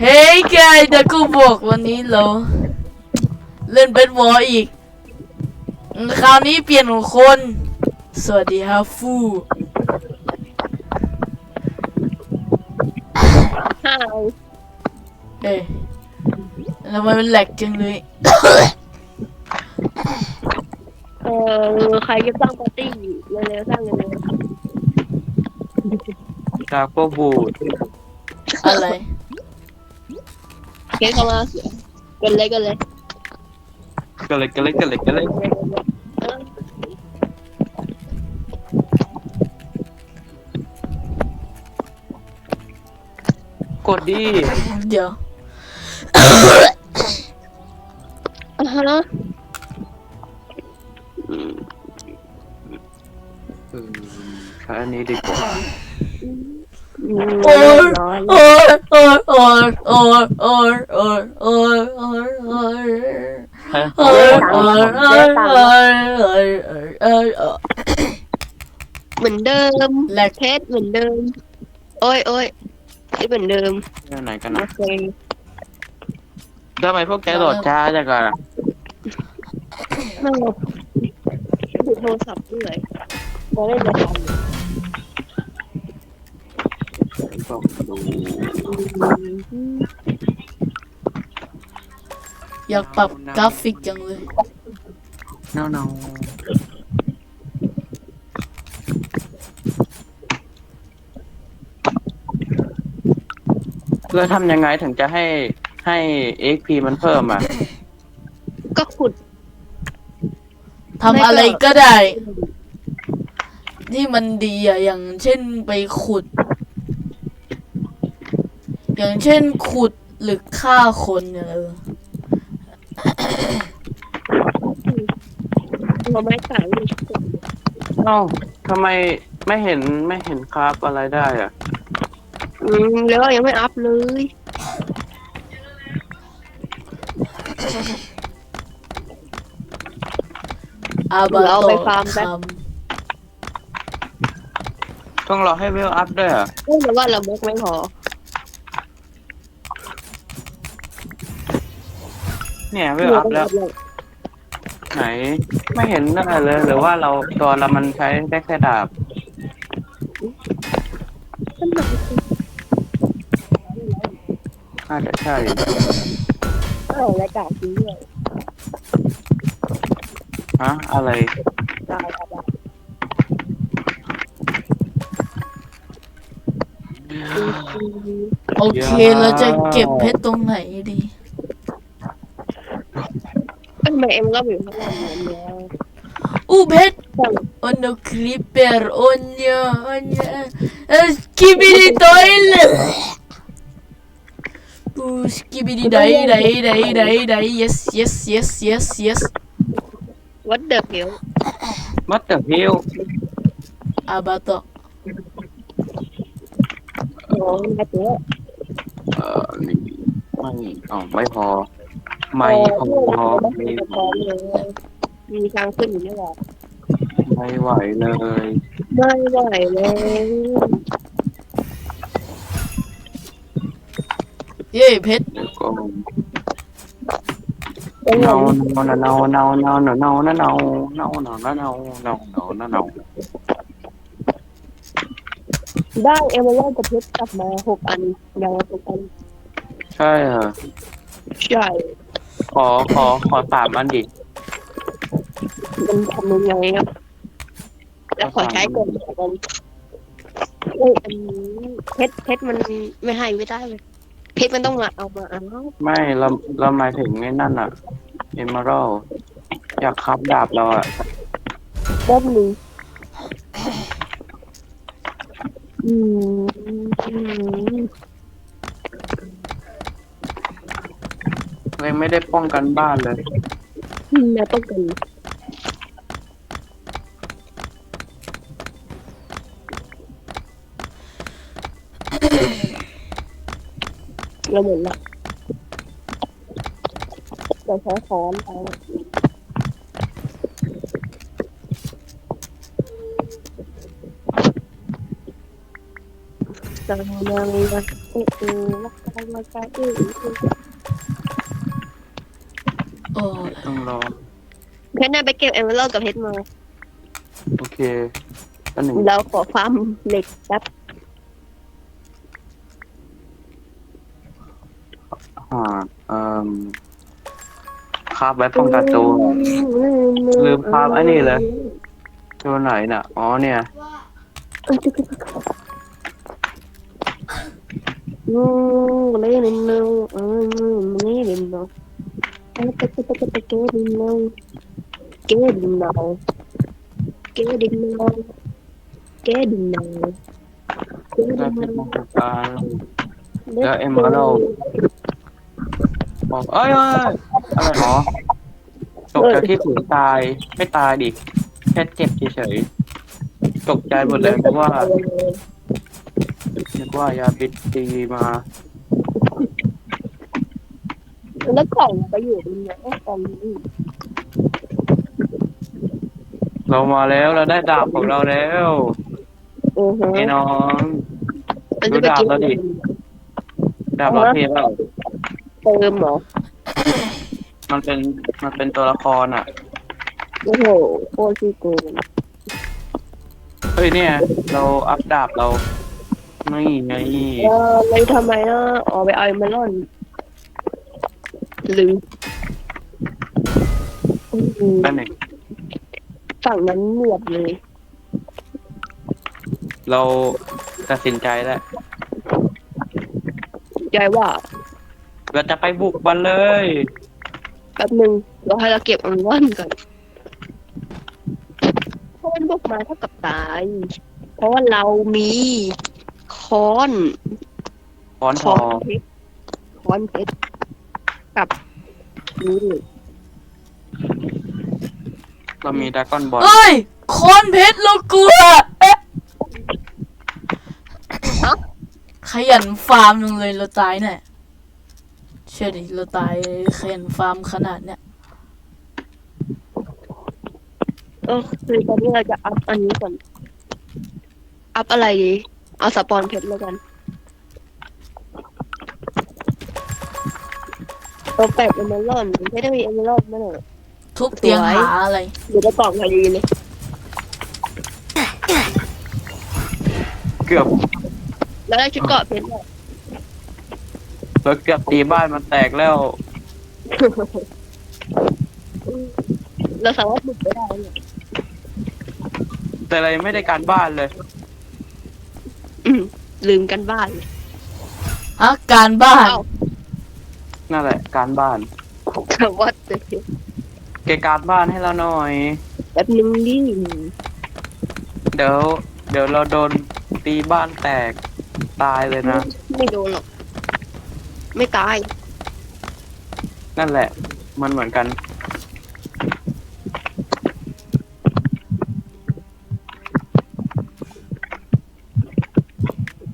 เฮ้ยแกเดี๋ยวกูบอกวันนี้เราเล่นเบสบอลอีกอืมคราวนี้เปลี่ยนคน สวัสดีครับฟูห้าวเอ้ยทำไมมันแหลกจังเลย เออใครจะสร้างปาร์ตี้เร็วๆสร้างเร็วจากพวกบูด อะไรๆเค้กเข้ามาเสียกันเลยกันเลยก็เลยก็เลยก็เลยก็เลยเออกดดีเดี๋ยวอ่าฮะเออใช้อันนี้ดีกว่าอืม โอ้ยโอ้ยโอ้ยโอ้ยโอ้ยโอ้ยโอ้ยโอ้ยโอ้ยโอ้ยฮะโอ้ยโอ้ยโอ้ยโอ้ยโอ้ยโอ้ยเหมือนเดิมแหลกเพชรเหมือนเดิม โอ้ยโอ้ยที่เหมือนเดิมเรื่องไหนกันโอนะเคทำไมพวกแกโหลดช้าจังกันอะไม่หรอกดูโทรศัพท์ด้วยเราเล่นจะทำ ต้องดูอยากปรับกราฟิกจังเลยเน่าเน่าแล้วทำยังไงถึงจะให้ให้ XP มันเพิ่มอะ ก็ขุดทำอะไรก็ได้ ที่มันดีอะอย่างเช่นไปขุด อย่างเช่นขุดหรือฆ่าคนเนี่ยเออเราไม่ต่างเลยเอ้าทำไมไม่เห็นไม่เห็นครับอะไรได้อะอืมแล้วยังไม่อัพเลย อาบาเราโตไปฟาร์มคแป๊บต้องรอให้เวลอัพด้วยเหรอะเอ้ยแต่ว่าเราแม็กไม่พอ เนี่ยเวลอัพแล้ว ไหน ไม่เห็นอะไรเลย หรือว่าเราตัวเรามันใช้ได้แค่ดาบน่าจะใช่เออรายการนี้ด้วยฮะอะไรได้ครับได้โอเคเราจะเก็บเพชรตรงไหนดี mẹ em nggak bisa Oh bed Oh no creeper Oh no Oh no uh, Skibidi toilet Uh, skibidi the dai dai dai dai yes yes yes yes yes What the hell? What the hell? Apa tuh? Uh, oh, enggak tuh. Ini. Oh, ไม่พอ ไม่พอไม่พอมีทางขึ้นอยู่นี่หว่าไม่ไหวเลย ไม่ไหวเลยเย้เพชรเดี๋ยวก็ เป็นไงเนาเนาเนาเนาเนาเนาเนาเนาเนาเนาเนาเนาเนาเนาเนาเนาเนาเนาได้เอเวอร์กับเพชรกลับมาหกอันยังหกอันใช่เหรอ ใช่ข อขอขอสามอันดิมันทำยังไงครับแล้วขอใช้ก่อนก่อนเอ้ยอันนี้เพชรเพชรมันไม่ให้ไม่ได้เลยเพชรมันต้องมาเอามาเอาไม่เราเราหมายถึงไอ้นั่นอะเอมเมอรัลอยากคับดาบเราอะด้านหนึ่งอืม ไม่ได้ป้องกันบ้านเลยแล้วต้องกันเราหมือนละเราใช้ค้อนไปเรายังยังเออรักกันรักกันเออ โอ้ยต้องรอเพชรน่าไปเก็บเอเวอร์กับเพชรมาโอเคก็หนึ่งเราขอฟาร์มเหล็กแป๊บอ่าเอ่มคาบไว้ป้องกันตัวลืมภาพไอ้นี่เลยตัวไหนน่ะ อ๋อเนี่ยอืมเล่นเร็วเออเล่นเร็วเออเก็บเก็บเก็บเก็บดินเร็วเก็บดินเร็วเก็บดินเร็วเก็บดินเร็วเก็บได้ดินเป็เร็นวป้องกันการแล้วเอ็มมาเราบอกเอ้ยเอ้ยอะไรหรอตกจากที่สูงตายไม่ตายดิแค่เจ็บเฉยๆตกใจหมดเลยเพราะว่านึกว่ายาพิษตีมา แล้วกล่องไปอยู่ตรงไหนกล่องนี้เรามาแล้วเราได้ดาบของเราแล้วโอ้โหไอ้น้องมันจะไปกินดูดาบแล้วดิดาบเราเทแล้วเติมเหรอ มันเป็นมันเป็นตัวละครอะ โอ้โหโคตรขี้โกงเฮ้ยเนี่ย เราอัพดาบเราไม่ไง เออเลยทำไมอะออกไปเอาเมลอน ลืมอืมแป๊บหนึ่งฝั่งนั้นเงียบเลย เราตัดสินใจแล้วยายว่า เราจะไปบุกมันเลย แป๊บนึงเราให้เราเก็บอันวันก่อนเพราะมันบุกมาเท่ากับตาย เพราะว่าเรามีค้อนค้อนทค้ออนงเพชรค้อนเพชร กับนี่เลยเรามีดราก้อนบอลเอ้ย คอนเพชรเรากลัวเอ๊ะขยันฟาร์มจังเลยเราตายแน่เชื่อดิเราตายขยันฟาร์มขนาดเนี้ยเออคือตอนนี้เราจะอัพอันนี้ก่อน อัพอะไรดี เอาสปอนเพชรแล้วกัน ตัวแปดเอเมอรัลด์ไม่ได้มีเอเมอรัลด์มั้งเหรอทุบเตียงสวยหาอะไรอยู่ในกล่องพอดีเลยเกือบแล้วได้ชุดเกราะเพชรด้วยเราเกือบตีบ้านมันแตกแล้ว เราสามารถบุกไปได้เนี่ยแต่เรายังไม่ได้การบ้านเลย อืมลืมกันบ้านเลยฮะการบ้าน เอ้า นั่นแหละ การบ้าน แต่ว่าจะเกการบ้านให้เราหน่อยแบบนึงดิเดี๋ยว เดี๋ยวเราโดนตีบ้านแตกตายเลยนะ ไม่โดนหรอก ไม่ตาย นั่นแหละ มันเหมือนกัน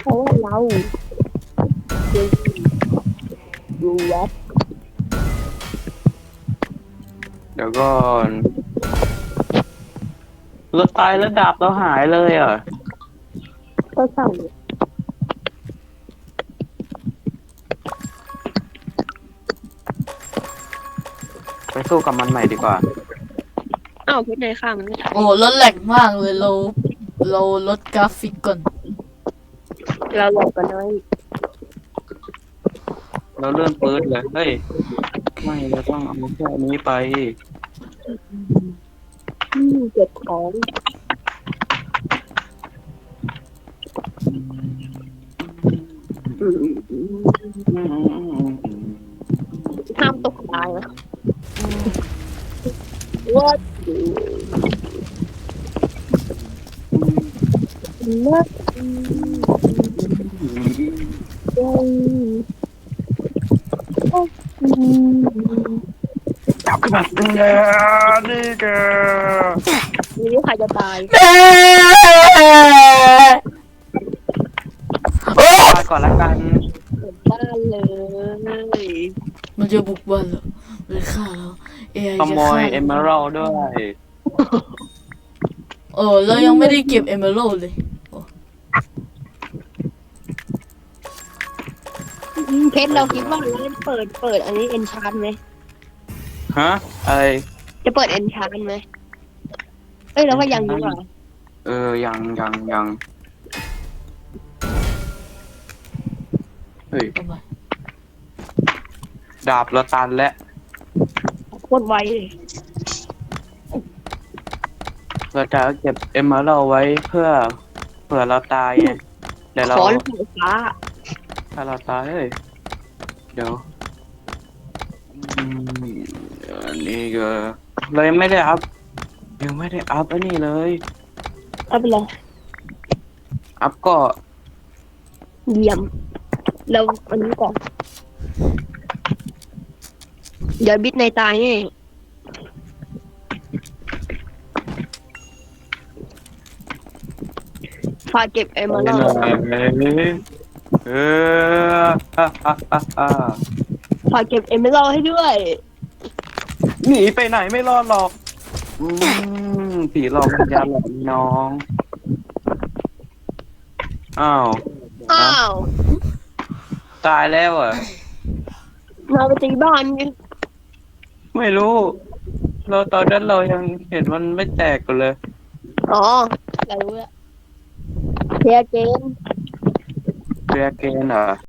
เพราะว่าเรา ยวก่อนเราตายแล้วดาบเราหายเลยอะก็สั่งไปสู้กับมันใหม่ดีกว่า อ้าวเพชรในข้างมันไม่ตายโอ้รถแหลกมากเลยเราเราลดกราฟิกก่อน เราหลอกกันน้อยเราเลื่อนปืนเลยเฮ้ยไม่เราต้องเอาแค่นี้ไป อืมเก็บของห้ามตกตายนะว่าเลิกอืมจับขึ้ นมาเนี่ยนี่แกไม่รู้ใครจะตายแม่โอ้มาก่อนละกันเหมือนบ้านเลยมันจะบุกบ้านเหรอมันจะฆ่าเราเอไอขจะโมฆ่ายเอเมอรัลด้วย เออเรายังไม่ได้เก็บเอเมอรัลเลยอืมเพชรเราคิดว่าเราจะเปิดเปิดอันนี้เอนชานไหม ฮะอะไร จะเปิดเอนชานไหมเอ้ยเราว่ายังดีกว่าเออ ยังยังยังเฮ้ยเอาไปดาบเราตันแล้วโคตรไวเลยเราจะเก็บเอ็มเมอรัลไว้เพื่อเผื่อเราตายไงเดี๋ยวเราขอลูกฟ้าถ้าเราตายเฮ้ยเดี๋ยว อืมอันนี้ก็เรายังไม่ได้อัพยังไม่ได้อัพอันนี้เลย เอาไปเลยอัพก็เยี่ยมเราอันนี้ก่อนเดี๋ยวบิดในตายนี่ฝากเก็บเอมเมอรัลเออฮ่าฮ่าฮ่าฮ่าฝากเก็บเอมเมอรัลให้ด้วย หนีไปไหนไม่รอดหรอก อืมผีหลอกวิญญาณหลอกน้อง อ้าว อ้าวตายแล้วเหรอะ เราไปตีบ้านกันไม่รู้ เราตอนนั้นเรายังเห็นมันไม่แตกกันเลย อ๋อเรารู้แล้วเทียเกม เรียกเกนเหรอ